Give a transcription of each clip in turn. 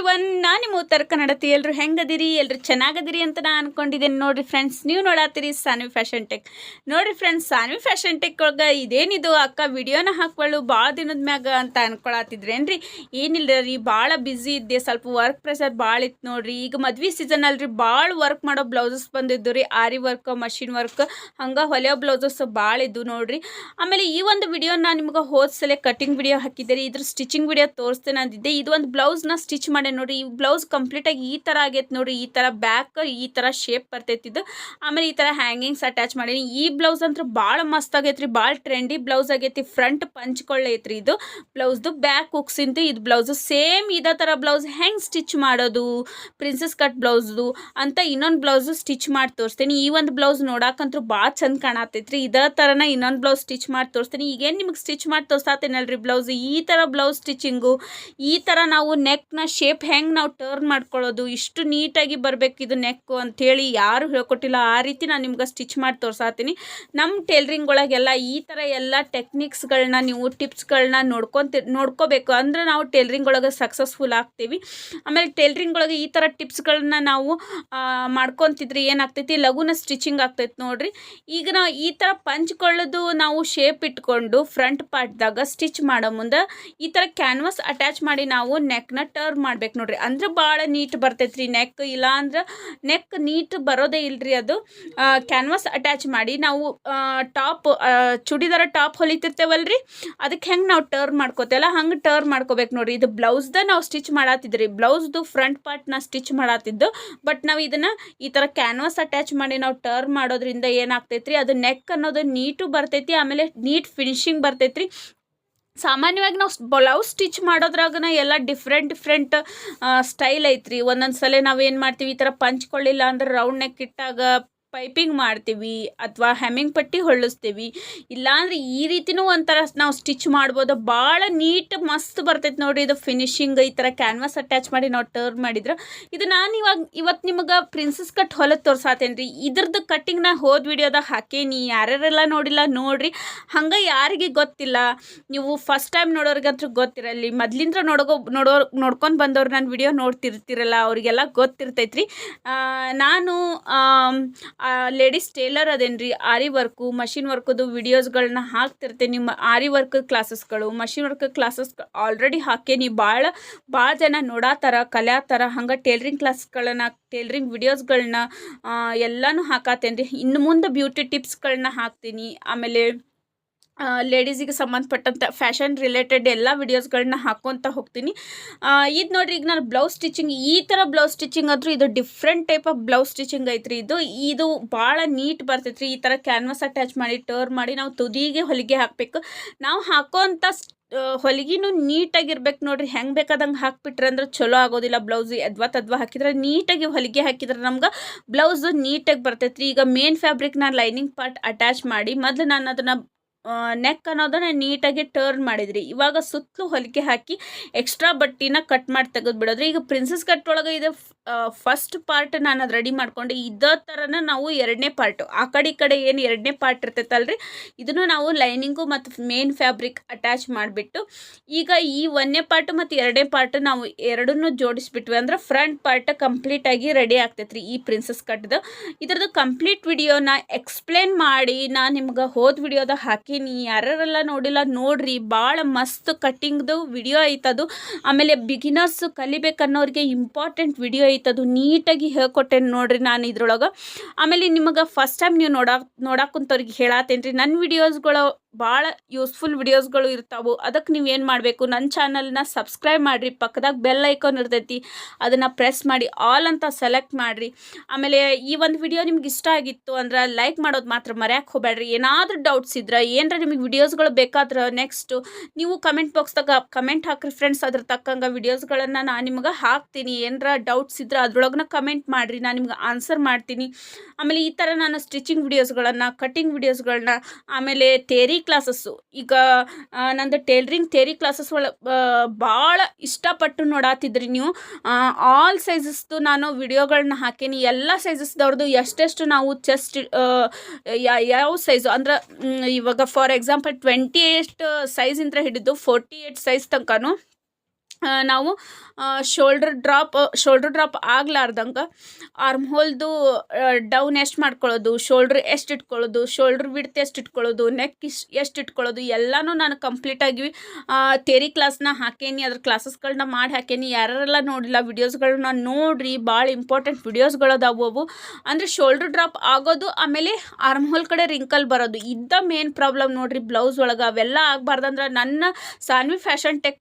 Every one ನಾನು ನಿಮ್ಮ ಉತ್ತರ ಕನ್ನಡತಿ ಎಲ್ಲರೂ ಹೆಂಗದಿರಿ ಎಲ್ಲರೂ ಚೆನ್ನಾಗದಿರಿ ಅಂತ ನಾನು ಅನ್ಕೊಂಡಿದ್ದೀನಿ. ನೋಡಿರಿ ಫ್ರೆಂಡ್ಸ್ ನೀವು ನೋಡತ್ತೀರಿ ಸಾನ್ವಿ ಫ್ಯಾಷನ್ ಟೆಕ್ ನೋಡಿರಿ ಫ್ರೆಂಡ್ಸ್ ಸಾನ್ವಿ ಫ್ಯಾಷನ್ ಟೆಕ್ ಒಳಗೆ ಇದೇನಿದು ಅಕ್ಕ ವಿಡಿಯೋನ ಹಾಕ್ಕೊಳ್ಳು ಭಾಳ ದಿನದ ಮ್ಯಾಗ ಅಂತ ಅನ್ಕೊಳತ್ತಿದ್ರೇನ್ರಿ ಏನಿಲ್ಲ ರೀ ಭಾಳ ಬ್ಯುಸಿ ಇದ್ದೆ, ಸ್ವಲ್ಪ ವರ್ಕ್ ಪ್ರೆಷರ್ ಭಾಳ ಇತ್ತು ನೋಡ್ರಿ. ಈಗ ಮದ್ವೆ ಸೀಸನ್ ಅಲ್ರಿ ಭಾಳ ವರ್ಕ್ ಮಾಡೋ ಬ್ಲೌಸಸ್ ಬಂದಿದ್ದು ರೀ. ಆರಿ ವರ್ಕ್ ಮಷಿನ್ ವರ್ಕ್ ಹಂಗೆ ಹೊಲೆಯೋ ಬ್ಲೌಸಸ್ ಭಾಳ ಇದ್ದು ನೋಡ್ರಿ. ಆಮೇಲೆ ಈ ಒಂದು ವಿಡಿಯೋ ನಾನು ನಿಮ್ಗೆ ಹೋದ್ಸಲೆ ಸಲ ಕಟಿಂಗ್ ವಿಡಿಯೋ ಹಾಕಿದ್ದೆ ರೀ. ಇದ್ರ ಸ್ಟಿಚಿಂಗ್ ವಿಡಿಯೋ ತೋರಿಸ್ತೇನೆ ಅಂದಿದ್ದೆ. ಇದು ಒಂದು ಬ್ಲೌಸ್ನ ಸ್ಟಿಚ್ ಮಾಡಿ ನೋಡ್ರಿ ಈ ಬ್ಲೌಸ್ ಕಂಪ್ಲೀಟಾಗಿ ಈ ಥರ ಆಗೈತೆ ನೋಡಿ ಈ ಥರ ಬ್ಯಾಕ್ ಈ ಥರ ಶೇಪ್ ಬರ್ತೈತಿದ್ದು ಆಮೇಲೆ ಈ ಥರ ಹ್ಯಾಂಗಿಂಗ್ಸ್ ಅಟ್ಯಾಚ್ ಮಾಡೀನಿ. ಈ ಬ್ಲೌಸ್ ಅಂತೂ ಭಾಳ ಮಸ್ತ್ ಆಗೈತ್ರಿ ಭಾಳ ಟ್ರೆಂಡಿ ಬ್ಲೌಸ್ ಆಗೈತಿ. ಫ್ರಂಟ್ ಪಂಚ್ಕೊಳ್ಳೈತ್ರಿ ಇದು ಬ್ಲೌಸ್ದು ಬ್ಯಾಕ್ ಹುಕ್ಸಿಂದು ಇದು ಬ್ಲೌಸು ಸೇಮ್ ಇದೇ ಥರ ಬ್ಲೌಸ್ ಹೆಂಗೆ ಸ್ಟಿಚ್ ಮಾಡೋದು? ಪ್ರಿನ್ಸಸ್ ಕಟ್ ಬ್ಲೌಸ್ದು ಅಂತ ಇನ್ನೊಂದು ಬ್ಲೌಸು ಸ್ಟಿಚ್ ಮಾಡಿ ತೋರಿಸ್ತೀನಿ. ಈ ಒಂದು ಬ್ಲೌಸ್ ನೋಡಕ್ಕಂತೂ ಭಾಳ ಚಂದ ಕಾಣತೈತ್ರಿ. ಇದೇ ಥರನ ಇನ್ನೊಂದು ಬ್ಲೌಸ್ ಸ್ಟಿಚ್ ಮಾಡಿ ತೋರಿಸ್ತೀನಿ. ಈಗೇನು ನಿಮಗೆ ಸ್ಟಿಚ್ ಮಾಡಿ ತೋರಿಸ್ತಾತೇನಲ್ರಿ ಬ್ಲೌಸ್ ಈ ಥರ ಬ್ಲೌಸ್ ಸ್ಟಿಚಿಂಗು ಈ ಥರ ನಾವು ನೆಕ್ನ ಶೇಪ್ ಹೆಂಗೆ ನಾವು ಟರ್ನ್ ಮಾಡ್ಕೊಳ್ಳೋದು, ಇಷ್ಟು ನೀಟಾಗಿ ಬರಬೇಕು ಇದು ನೆಕ್ಕು ಅಂಥೇಳಿ ಯಾರು ಹೇಳ್ಕೊಟ್ಟಿಲ್ಲ. ಆ ರೀತಿ ನಾನು ನಿಮ್ಗೆ ಸ್ಟಿಚ್ ಮಾಡಿ ತೋರ್ಸಾತೀನಿ. ನಮ್ಮ ಟೇಲ್ರಿಂಗ್ ಒಳಗೆಲ್ಲ ಈ ಥರ ಎಲ್ಲ ಟೆಕ್ನಿಕ್ಸ್ಗಳನ್ನ ನೀವು ಟಿಪ್ಸ್ಗಳನ್ನ ನೋಡ್ಕೊತಿ ನೋಡ್ಕೋಬೇಕು. ಅಂದ್ರೆ ನಾವು ಟೇಲ್ರಿಂಗ್ ಒಳಗೆ ಸಕ್ಸಸ್ಫುಲ್ ಆಗ್ತೀವಿ. ಆಮೇಲೆ ಟೇಲ್ರಿಂಗ್ ಒಳಗೆ ಈ ಥರ ಟಿಪ್ಸ್ಗಳನ್ನ ನಾವು ಮಾಡ್ಕೊಂತಿದ್ರೆ ಏನಾಗ್ತೈತಿ? ಲಘುನ ಸ್ಟಿಚಿಂಗ್ ಆಗ್ತೈತಿ ನೋಡ್ರಿ. ಈಗ ನಾವು ಈ ಥರ ಪಂಚ್ಕೊಳ್ಳೋದು ನಾವು ಶೇಪ್ ಇಟ್ಕೊಂಡು ಫ್ರಂಟ್ ಪಾರ್ಟ್ದಾಗ ಸ್ಟಿಚ್ ಮಾಡೋ ಮುಂದೆ ಈ ಥರ ಕ್ಯಾನ್ವಾಸ್ ಅಟ್ಯಾಚ್ ಮಾಡಿ ನಾವು ನೆಕ್ನ ಟರ್ನ್ ಮಾಡ್ಬೇಕು. ನೋಡ್ರಿ. ಅಂದ್ರೆ ಭಾಳ ನೀಟ್ ಬರ್ತೈತ್ರಿ ನೆಕ್. ಇಲ್ಲ ಅಂದ್ರೆ ನೆಕ್ ನೀಟ್ ಬರೋದೇ ಇಲ್ರಿ ಅದು. ಕ್ಯಾನ್ವಾಸ್ ಅಟ್ಯಾಚ್ ಮಾಡಿ ನಾವು ಟಾಪ್ ಚೂಡಿದಾರ ಟಾಪ್ ಹೊಲಿತಿರ್ತೇವಲ್ರಿ. ಅದಕ್ಕೆ ಹೆಂಗೆ ನಾವು ಟರ್ನ್ ಮಾಡ್ಕೋತೇವಲ್ಲ, ಹಂಗೆ ಟರ್ನ್ ಮಾಡ್ಕೋಬೇಕು ನೋಡ್ರಿ. ಇದು ಬ್ಲೌಸ್ದ ನಾವು ಸ್ಟಿಚ್ ಮಾಡತ್ತಿದ್ರಿ ಬ್ಲೌಸ್ದು ಫ್ರಂಟ್ ಪಾರ್ಟ್ನ ಸ್ಟಿಚ್ ಮಾಡತ್ತಿದ್ದು ಬಟ್ ನಾವು ಇದನ್ನು ಈ ಥರ ಕ್ಯಾನ್ವಾಸ್ ಅಟ್ಯಾಚ್ ಮಾಡಿ ನಾವು ಟರ್ನ್ ಮಾಡೋದ್ರಿಂದ ಏನಾಗ್ತೈತ್ರಿ? ಅದು ನೆಕ್ ಅನ್ನೋದು ನೀಟು ಬರ್ತೈತಿ, ಆಮೇಲೆ ನೀಟ್ ಫಿನಿಶಿಂಗ್ ಬರ್ತೈತ್ರಿ. ಸಾಮಾನ್ಯವಾಗಿ ನಾವು ಬ್ಲೌಸ್ ಸ್ಟಿಚ್ ಮಾಡೋದ್ರಾಗನ ಎಲ್ಲ ಡಿಫ್ರೆಂಟ್ ಡಿಫ್ರೆಂಟ್ ಸ್ಟೈಲ್ ಐತ್ರಿ. ಒಂದೊಂದು ಸಲ ನಾವೇನು ಮಾಡ್ತೀವಿ, ಈ ಥರ ಪಂಚ್ಕೊಳ್ಳಿಲ್ಲ ಅಂದ್ರೆ ರೌಂಡ್ ನೆಕ್ ಇಟ್ಟಾಗ ಪೈಪಿಂಗ್ ಮಾಡ್ತೀವಿ ಅಥವಾ ಹೆಮ್ಮಿಂಗ್ ಪಟ್ಟಿ ಹೊಳ್ಳಿಸ್ತೀವಿ ಇಲ್ಲಾಂದ್ರೆ ಈ ರೀತಿನೂ ಒಂಥರ ನಾವು ಸ್ಟಿಚ್ ಮಾಡ್ಬೋದು. ಭಾಳ ನೀಟ್ ಮಸ್ತ್ ಬರ್ತೈತೆ ನೋಡಿರಿ ಇದು ಫಿನಿಶಿಂಗ್ ಈ ಥರ ಕ್ಯಾನ್ವಾಸ್ ಅಟ್ಯಾಚ್ ಮಾಡಿ ನಾವು ಟರ್ನ್ ಮಾಡಿದ್ರೆ. ಇದು ನಾನು ಇವಾಗ ಇವತ್ತು ನಿಮಗೆ ಪ್ರಿನ್ಸಸ್ ಕಟ್ ಹೊಲಕ್ಕೆ ತೋರ್ಸಾತೇನೆ ರೀ ಇದ್ರದ್ದು ಕಟ್ಟಿಂಗ್ ನಾ ಹೋದ ವಿಡಿಯೋದಾಗ ಹಾಕೇನಿ ಯಾರ್ಯಾರೆಲ್ಲ ನೋಡಿಲ್ಲ ನೋಡ್ರಿ. ಹಂಗೆ ಯಾರಿಗೆ ಗೊತ್ತಿಲ್ಲ. ನೀವು ಫಸ್ಟ್ ಟೈಮ್ ನೋಡೋರಿಗಂತೂ ಗೊತ್ತಿರಲಿ. ಮೊದ್ಲಿಂದ ನೋಡೋ ನೋಡೋ, ನೋಡ್ಕೊಂಡು ಬಂದವ್ರು ನಾನು ವಿಡಿಯೋ ನೋಡ್ತಿರ್ತಿರಲ್ಲ, ಅವರಿಗೆಲ್ಲ ಗೊತ್ತಿರ್ತೈತ್ರಿ. ನಾನು ಲೇಡೀಸ್ ಟೇಲರ್ ಅದೇನ್ರಿ, ಆರಿ ವರ್ಕು, ಮಷಿನ್ ವರ್ಕದು ವಿಡಿಯೋಸ್ಗಳನ್ನ ಹಾಕ್ತಿರ್ತೇನೆ ನಿಮ್ಮ ಆರಿ ವರ್ಕ್ ಕ್ಲಾಸಸ್ಗಳು. ಮಷಿನ್ ವರ್ಕ್ ಕ್ಲಾಸಸ್ ಆಲ್ರೆಡಿ ಹಾಕೇನಿ ಭಾಳ ಭಾಳ ಜನ ನೋಡಾತಾರ, ಕಲ್ಯಾತಾರ. ಹಂಗೆ ಟೇಲ್ರಿಂಗ್ ಕ್ಲಾಸ್ಗಳನ್ನ, ಟೇಲ್ರಿಂಗ್ ವಿಡಿಯೋಸ್ಗಳನ್ನ ಎಲ್ಲನೂ ಹಾಕಾತೇನೆ ರೀ ಇನ್ನು ಮುಂದೆ ಬ್ಯೂಟಿ ಟಿಪ್ಸ್ಗಳನ್ನ ಹಾಕ್ತೀನಿ. ಆಮೇಲೆ ಲೇಡೀಸಿಗೆ ಸಂಬಂಧಪಟ್ಟಂಥ ಫ್ಯಾಷನ್ ರಿಲೇಟೆಡ್ ಎಲ್ಲ ವಿಡಿಯೋಸ್ಗಳನ್ನ ಹಾಕ್ಕೊತ ಹೋಗ್ತೀನಿ. ಇದು ನೋಡ್ರಿ, ಈಗ ನಾನು ಬ್ಲೌಸ್ ಸ್ಟಿಚಿಂಗ್ ಈ ಥರ ಬ್ಲೌಸ್ ಸ್ಟಿಚಿಂಗ್ ಆದರೂ ಇದು different type of blouse stitching ಐತ್ರಿ ಇದು. ಇದು ಭಾಳ ನೀಟ್ ಬರ್ತೈತ್ರಿ. ಈ ಥರ ಕ್ಯಾನ್ವಾಸ್ ಅಟ್ಯಾಚ್ ಮಾಡಿ ಟರ್ನ್ ಮಾಡಿ ನಾವು ತುದಿಗೆ ಹೊಲಿಗೆ ಹಾಕಬೇಕು. ನಾವು ಹಾಕೋಂಥ ಹೊಲಿಗೆನೂ ನೀಟಾಗಿರ್ಬೇಕು ನೋಡ್ರಿ. ಹೆಂಗೆ ಬೇಕಾದಂಗೆ ಹಾಕ್ಬಿಟ್ರೆ ಅಂದ್ರೆ ಚಲೋ ಆಗೋದಿಲ್ಲ ಬ್ಲೌಸ್ ಎದ್ವಾ ತದ್ವಾ ಹಾಕಿದ್ರೆ. ನೀಟಾಗಿ ಹೊಲಿಗೆ ಹಾಕಿದ್ರೆ ನಮ್ಗೆ ಬ್ಲೌಸು ನೀಟಾಗಿ ಬರ್ತೈತ್ರಿ. ಈಗ ಮೇನ್ ಫ್ಯಾಬ್ರಿಕ್ ನಾನು ಲೈನಿಂಗ್ ಪಾರ್ಟ್ ಅಟ್ಯಾಚ್ ಮಾಡಿ, ಮೊದಲು ನಾನು ಅದನ್ನು ನೆಕ್ ಅನ್ನೋದನ್ನ ನೀಟಾಗಿ ಟರ್ನ್ ಮಾಡಿದ್ರಿ. ಇವಾಗ ಸುತ್ತಲೂ ಹೊಲಿಕೆ ಹಾಕಿ ಎಕ್ಸ್ಟ್ರಾ ಬಟ್ಟಿನ ಕಟ್ ಮಾಡಿ ತೆಗೆದು ಬಿಡೋದ್ರಿ ಈಗ ಪ್ರಿನ್ಸಸ್ ಕಟ್ ಒಳಗೆ ಇದು ಫಸ್ಟ್ ಪಾರ್ಟ್ ನಾನು ಅದು ರೆಡಿ ಮಾಡ್ಕೊಂಡು. ಇದೇ ಥರನ ನಾವು ಎರಡನೇ ಪಾರ್ಟು ಆ ಕಡೆ ಈ ಕಡೆ ಏನು ಎರಡನೇ ಪಾರ್ಟ್ ಇರ್ತೈತಲ್ರಿ? ಇದನ್ನು ನಾವು ಲೈನಿಂಗು ಮತ್ತು ಮೇನ್ ಫ್ಯಾಬ್ರಿಕ್ ಅಟ್ಯಾಚ್ ಮಾಡಿಬಿಟ್ಟು, ಈಗ ಈ ಒಂದನೇ ಪಾರ್ಟ್ ಮತ್ತು ಎರಡನೇ ಪಾರ್ಟ್ ನಾವು ಎರಡನ್ನೂ ಜೋಡಿಸ್ಬಿಟ್ವಿ ಅಂದ್ರೆ ಫ್ರಂಟ್ ಪಾರ್ಟ್ ಕಂಪ್ಲೀಟಾಗಿ ರೆಡಿ ಆಗ್ತೈತ್ರಿ ಈ ಪ್ರಿನ್ಸಸ್ ಕಟ್ದು ಇದ್ರದ್ದು ಕಂಪ್ಲೀಟ್ ವಿಡಿಯೋನ ಎಕ್ಸ್ಪ್ಲೇನ್ ಮಾಡಿ ನಾನು ನಿಮ್ಗೆ ಹೋದ ವಿಡಿಯೋದಾಗ ಹಾಕೀನಿ ಯಾರಲ್ಲ ನೋಡಿಲ್ಲ ನೋಡ್ರಿ ಭಾಳ ಮಸ್ತ್ ಕಟ್ಟಿಂಗ್ದು ವಿಡಿಯೋ ಐತದು. ಆಮೇಲೆ ಬಿಗಿನರ್ಸ್ ಕಲಿಬೇಕನ್ನೋರಿಗೆ ಇಂಪಾರ್ಟೆಂಟ್ ವಿಡಿಯೋ ಐತದು. ನೀಟಾಗಿ ಹೇಳ್ಕೊಟ್ಟೇನೆ ನೋಡ್ರಿ ನಾನು ಇದ್ರೊಳಗೆ. ಆಮೇಲೆ ನಿಮಗೆ ಫಸ್ಟ್ ಟೈಮ್ ನೀವು ನೋಡ ನೋಡಾಕುಂತವ್ರಿಗೆ ಹೇಳತ್ತೇನೆ ರೀ ನನ್ನ ವಿಡಿಯೋಸ್ಗಳು ಭಾಳ ಯೂಸ್ಫುಲ್ ವಿಡಿಯೋಸ್ಗಳು ಇರ್ತಾವೆ. ಅದಕ್ಕೆ ನೀವು ಏನು ಮಾಡಬೇಕು? ನನ್ನ ಚಾನಲ್ನ ಸಬ್ಸ್ಕ್ರೈಬ್ ಮಾಡಿರಿ. ಪಕ್ಕದಾಗ ಬೆಲ್ ಐಕಾನ್ ಇರ್ತೈತಿ. ಅದನ್ನು ಪ್ರೆಸ್ ಮಾಡಿ. ಆಲ್ ಅಂತ ಸೆಲೆಕ್ಟ್ ಮಾಡಿರಿ. ಆಮೇಲೆ ಈ ಒಂದು ವಿಡಿಯೋ ನಿಮ್ಗೆ ಇಷ್ಟ ಆಗಿತ್ತು ಅಂದ್ರೆ ಲೈಕ್ ಮಾಡೋದು ಮಾತ್ರ ಮರ್ಯಾಕೆ ಹೋಗಬೇಡ್ರಿ ಏನಾದರೂ ಡೌಟ್ಸ್ ಇದ್ರೆ, ಏನರ ನಿಮಗೆ ವಿಡಿಯೋಸ್ಗಳು ಬೇಕಾದ್ರೆ ನೆಕ್ಸ್ಟು ನೀವು ಕಮೆಂಟ್ ಬಾಕ್ಸ್ದಾಗ ಕಮೆಂಟ್ ಹಾಕ್ರಿ ಫ್ರೆಂಡ್ಸ್ ಅದ್ರ ತಕ್ಕಂಗೆ ವಿಡಿಯೋಸ್ಗಳನ್ನು ನಾನು ನಿಮ್ಗೆ ಹಾಕ್ತೀನಿ. ಏನರ ಡೌಟ್ಸ್ ಇದ್ರೆ ಅದ್ರೊಳಗನ ಕಮೆಂಟ್ ಮಾಡಿರಿ. ನಾನು ನಿಮ್ಗೆ ಆನ್ಸರ್ ಮಾಡ್ತೀನಿ. ಆಮೇಲೆ ಈ ಥರ ನಾನು ಸ್ಟಿಚಿಂಗ್ ವಿಡಿಯೋಸ್ಗಳನ್ನು ಕಟಿಂಗ್ ವಿಡಿಯೋಸ್ಗಳನ್ನ ಆಮೇಲೆ ತೇರಿ ಕ್ಲಾಸಸ್ಸು ಈಗ ನಂದು ಟೇಲ್ರಿಂಗ್ ಥೇರಿ ಕ್ಲಾಸಸ್ ಒಳಗೆ ಭಾಳ ಇಷ್ಟಪಟ್ಟು ನೋಡಾತಿದ್ರಿ ನೀವು. ಆಲ್ ಸೈಜಸ್ದು ನಾನು ವಿಡಿಯೋಗಳನ್ನ ಹಾಕೀನಿ. ಎಲ್ಲ ಸೈಜಸ್ದವ್ರದ್ದು ಎಷ್ಟೆಷ್ಟು ನಾವು ಚೆಸ್ಟ್ ಯಾವ ಸೈಜು ಅಂದ್ರೆ ಇವಾಗ ಫಾರ್ ಎಕ್ಸಾಂಪಲ್ ಟ್ವೆಂಟಿ ಏಟ್ ಸೈಜಿಂದ ಹಿಡಿದು ಫೋರ್ಟಿ ಏಟ್ ಸೈಜ್ ತನಕನೂ ನಾವು ಶೋಲ್ಡರ್ ಡ್ರಾಪ್ ಶೋಲ್ಡರ್ ಡ್ರಾಪ್ ಆಗ್ಲಾರ್ದಂಗೆ ಆರ್ಮ್ ಹೋಲ್ದು ಡೌನ್ ಎಷ್ಟು ಮಾಡ್ಕೊಳ್ಳೋದು ಶೋಲ್ಡ್ರ್ ಎಷ್ಟು ಇಟ್ಕೊಳ್ಳೋದು ಶೋಲ್ಡ್ರ್ ವಿಡ್ತ್ ಎಷ್ಟು ಇಟ್ಕೊಳ್ಳೋದು ನೆಕ್ ಎಷ್ಟು ಇಟ್ಕೊಳ್ಳೋದು, ಎಲ್ಲನೂ ನಾನು ಕಂಪ್ಲೀಟಾಗಿ ತೇರಿ ಕ್ಲಾಸ್ನ ಹಾಕೇನಿ, ಅದ್ರ ಕ್ಲಾಸಸ್ಗಳನ್ನ ಮಾಡಿ ಹಾಕೇನಿ. ಯಾರೆಲ್ಲ ನೋಡಿಲ್ಲ ವಿಡಿಯೋಸ್ಗಳನ್ನ ನೋಡ್ರಿ ಭಾಳ ಇಂಪಾರ್ಟೆಂಟ್ ವಿಡಿಯೋಸ್ಗಳು ಅದಾವು ಅವು. ಅಂದರೆ ಶೋಲ್ಡ್ರ್ ಡ್ರಾಪ್ ಆಗೋದು, ಆಮೇಲೆ ಆರ್ಮ್ ಹೋಲ್ ಕಡೆ ರಿಂಕಲ್ ಬರೋದು. ಇದ್ದ ಮೇನ್ ಪ್ರಾಬ್ಲಮ್ ನೋಡ್ರಿ ಬ್ಲೌಸ್ ಒಳಗೆ ಅವೆಲ್ಲ ಆಗಬಾರ್ದಂದ್ರೆ ನನ್ನ ಸಾನ್ವಿ ಫ್ಯಾಷನ್ ಟೆಕ್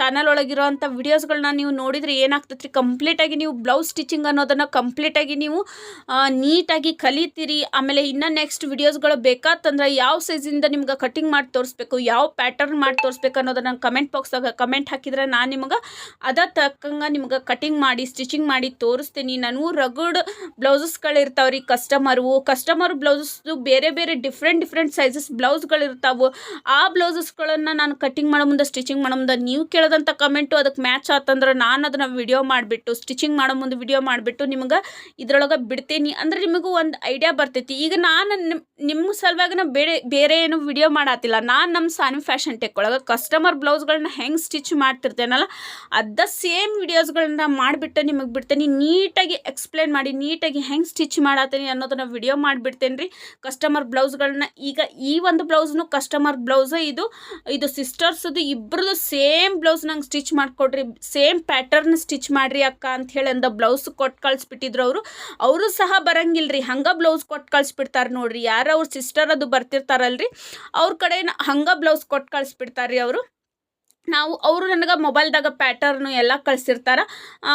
ಚಾನಲ್ ಒಳಗಿರೋಂಥ ವಿಡಿಯೋಸ್ಗಳನ್ನ ನೀವು ನೋಡಿದರೆ ಏನಾಗ್ತೈತ್ರಿ? ಕಂಪ್ಲೀಟಾಗಿ ನೀವು ಬ್ಲೌಸ್ ಸ್ಟಿಚಿಂಗ್ ಅನ್ನೋದನ್ನು ಕಂಪ್ಲೀಟಾಗಿ ನೀವು ನೀಟಾಗಿ ಕಲಿತೀರಿ. ಆಮೇಲೆ ಇನ್ನು ನೆಕ್ಸ್ಟ್ ವಿಡಿಯೋಸ್ಗಳು ಬೇಕಾತಂದ್ರೆ ಯಾವ ಸೈಜಿಂದ ನಿಮ್ಗೆ ಕಟಿಂಗ್ ಮಾಡಿ ತೋರಿಸ್ಬೇಕು, ಯಾವ ಪ್ಯಾಟರ್ನ್ ಮಾಡಿ ತೋರಿಸ್ಬೇಕು ಅನ್ನೋದನ್ನು ಕಮೆಂಟ್ ಬಾಕ್ಸ್ದಾಗ ಕಮೆಂಟ್ ಹಾಕಿದ್ರೆ ನಾನು ನಿಮಗೆ ಅದ ತಕ್ಕಂಗೆ ನಿಮ್ಗೆ ಕಟಿಂಗ್ ಮಾಡಿ ಸ್ಟಿಚಿಂಗ್ ಮಾಡಿ ತೋರಿಸ್ತೀನಿ. ನಾನು ರಗಡ್ ಬ್ಲೌಸಸ್ಗಳಿರ್ತಾವೆ ರೀ ಕಸ್ಟಮರು ಕಸ್ಟಮರ್ ಬ್ಲೌಸಸ್ದು ಬೇರೆ ಬೇರೆ ಡಿಫ್ರೆಂಟ್ ಡಿಫ್ರೆಂಟ್ ಸೈಜಸ್ ಬ್ಲೌಸ್ಗಳಿರ್ತಾವೆ ಆ ಬ್ಲೌಸಸ್ಗಳನ್ನು ನಾನು ಕಟಿಂಗ್ ಮಾಡೋ ಮುಂದೆ ಸ್ಟಿಚಿಂಗ್ ಮಾಡೋ ಮುಂದೆ ನೀವು ಕೇಳೋದಂಥ ಕಮೆಂಟು ಅದಕ್ಕೆ ಮ್ಯಾಚ್ ಆತಂದ್ರೆ ನಾನು ಅದನ್ನು ವಿಡಿಯೋ ಮಾಡಿಬಿಟ್ಟು ಸ್ಟಿಚಿಂಗ್ ಮಾಡೋ ಮುಂದೆ ವಿಡಿಯೋ ಮಾಡಿಬಿಟ್ಟು ನಿಮ್ಗೆ ಇದ್ರೊಳಗೆ ಬಿಡ್ತೀನಿ. ಅಂದ್ರೆ ನಿಮಗೂ ಒಂದು ಐಡಿಯಾ ಬರ್ತೈತಿ. ಈಗ ನಾನು ನಿಮ್ಮ ನಿಮ್ಮ ಸಲುವಾಗಿ ನಾನು ಬೇರೆ ಬೇರೆ ಏನು ವಿಡಿಯೋ ಮಾಡತ್ತಿಲ್ಲ ನಾನು ನಮ್ಮ ಸಾನಿ ಫ್ಯಾಷನ್ ಟೆಕ್ ಒಳಗೆ ಕಸ್ಟಮರ್ ಬ್ಲೌಸ್ಗಳನ್ನ ಹೆಂಗೆ ಸ್ಟಿಚ್ ಮಾಡ್ತಿರ್ತೇನಲ್ಲ ಅದ ಸೇಮ್ ವಿಡಿಯೋಸ್ಗಳನ್ನ ಮಾಡಿಬಿಟ್ಟು ನಿಮಗೆ ಬಿಡ್ತೇನೆ. ನೀಟಾಗಿ ಎಕ್ಸ್ಪ್ಲೇನ್ ಮಾಡಿ, ನೀಟಾಗಿ ಹೆಂಗೆ ಸ್ಟಿಚ್ ಮಾಡತ್ತೀನಿ ಅನ್ನೋದನ್ನ ವಿಡಿಯೋ ಮಾಡಿಬಿಡ್ತೇನೆ ರೀ. ಕಸ್ಟಮರ್ ಬ್ಲೌಸ್ಗಳನ್ನ ಈಗ ಈ ಒಂದು ಬ್ಲೌಸ್ನು ಕಸ್ಟಮರ್ ಬ್ಲೌಸ ಇದು ಇದು ಸಿಸ್ಟರ್ಸದು ಇಬ್ಬರದು ಸೇಮ್ ಬ್ಲೌಸ್ ನಂಗೆ ಸ್ಟಿಚ್ ಮಾಡಿಕೊಡ್ರಿ. ಸೇಮ್ ಪ್ಯಾಟರ್ನ್ ಸ್ಟಿಚ್ ಮಾಡಿರಿ ಅಕ್ಕ ಅಂತ ಹೇಳಿ ಅಂದ ಬ್ಲೌಸ್ ಕೊಟ್ಟು ಕಳಿಸ್ಬಿಟ್ಟಿದ್ರು ಅವರು. ಅವರು ಸಹ ಬರಂಗಿಲ್ಲ ರೀ ಹಂಗೆ ಬ್ಲೌಸ್ ಕೊಟ್ಟು ಕಳಿಸ್ಬಿಡ್ತಾರೆ ನೋಡ್ರಿ. ಯಾರು ಅವ್ರ ಸಿಸ್ಟರ್ ಅದು ಬರ್ತಿರ್ತಾರಲ್ರಿ. ಅವ್ರ ಕಡೆ ಹಂಗೆ ಬ್ಲೌಸ್ ಕೊಟ್ಟು ಕಳಿಸ್ಬಿಡ್ತಾರೆ ರೀ ಅವರು. ನಾವು ಅವರು ನನಗೆ ಮೊಬೈಲ್ದಾಗ ಪ್ಯಾಟರ್ನು ಎಲ್ಲ ಕಳಿಸಿರ್ತಾರೆ.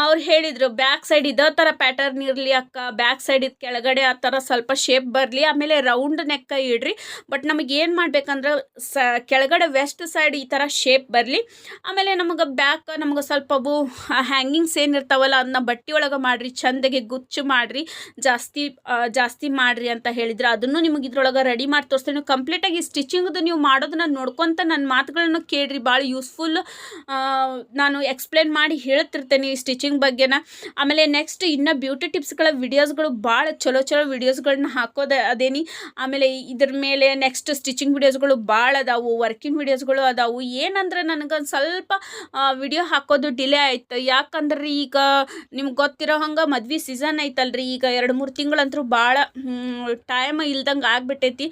ಅವ್ರು ಹೇಳಿದರು ಬ್ಯಾಕ್ ಸೈಡ್ ಇದೇ ಥರ ಪ್ಯಾಟರ್ನ್ ಇರಲಿ ಅಕ್ಕ. ಬ್ಯಾಕ್ ಸೈಡ್ ಇದು ಕೆಳಗಡೆ ಆ ಥರ ಸ್ವಲ್ಪ ಶೇಪ್ ಬರಲಿ. ಆಮೇಲೆ ರೌಂಡ್ ನೆಕ್ಕ ಇಡ್ರಿ. ಬಟ್ ನಮಗೆ ಏನು ಮಾಡ್ಬೇಕಂದ್ರೆ ಸ, ಕೆಳಗಡೆ ವೆಸ್ಟ್ ಸೈಡ್ ಈ ಥರ ಶೇಪ್ ಬರಲಿ. ಆಮೇಲೆ ನಮಗೆ ಬ್ಯಾಕ್ ನಮಗೆ ಸ್ವಲ್ಪ ಅವು ಹ್ಯಾಂಗಿಂಗ್ಸ್ ಏನಿರ್ತಾವಲ್ಲ ಅದನ್ನ ಬಟ್ಟೆ ಒಳಗೆ ಮಾಡಿರಿ. ಚಂದಗೆ ಗುಚ್ಚು ಮಾಡಿರಿ. ಜಾಸ್ತಿ ಜಾಸ್ತಿ ಮಾಡಿರಿ ಅಂತ ಹೇಳಿದ್ರು. ಅದನ್ನು ನಿಮಗೆ ಇದ್ರೊಳಗೆ ರೆಡಿ ಮಾಡಿ ತೋರಿಸ್ತೀನಿ. ಕಂಪ್ಲೀಟಾಗಿ ಸ್ಟಿಚಿಂಗ್ದು ನೀವು ಮಾಡೋದನ್ನ ನೋಡ್ಕೊತ ನನ್ನ ಮಾತುಗಳನ್ನು ಕೇಳಿರಿ. ಭಾಳ ಯೂಸ್ಫುಲ್ ನಾನು ಎಕ್ಸ್ಪ್ಲೇನ್ ಮಾಡಿ ಹೇಳ್ತಿರ್ತೇನೆ ಈ ಸ್ಟಿಚಿಂಗ್ ಬಗ್ಗೆನ. ಆಮೇಲೆ ನೆಕ್ಸ್ಟ್ ಇನ್ನು ಬ್ಯೂಟಿ ಟಿಪ್ಸ್ಗಳ ವಿಡಿಯೋಸ್ಗಳು ಭಾಳ ಚಲೋ ಚಲೋ ವಿಡಿಯೋಸ್ಗಳನ್ನ ಹಾಕೋದೆ ಅದೇನಿ. ಆಮೇಲೆ ಇದ್ರ ಮೇಲೆ ನೆಕ್ಸ್ಟ್ ಸ್ಟಿಚಿಂಗ್ ವಿಡಿಯೋಸ್ಗಳು ಭಾಳ ಅದಾವು ವರ್ಕಿಂಗ್ ವಿಡಿಯೋಸ್ಗಳು ಅದಾವು. ಏನಂದ್ರೆ ನನಗೆ ಸ್ವಲ್ಪ ವಿಡಿಯೋ ಹಾಕೋದು ಡಿಲೇ ಆಯ್ತು. ಯಾಕಂದ್ರೆ ಈಗ ನಿಮ್ಗೆ ಗೊತ್ತಿರೋ ಹಂಗೆ ಮದ್ವೆ ಸೀಸನ್ ಐತಲ್ರಿ. ಈಗ ಎರಡು ಮೂರು ತಿಂಗಳಂತರೂ ಭಾಳ ಟೈಮ್ ಇಲ್ದಂಗೆ ಆಗ್ಬಿಟ್ಟೈತಿ.